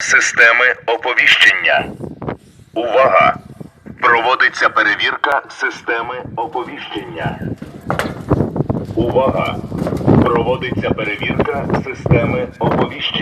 Системи оповіщення. Увага! Проводиться перевірка системи оповіщення. Увага! Проводиться перевірка системи оповіщення.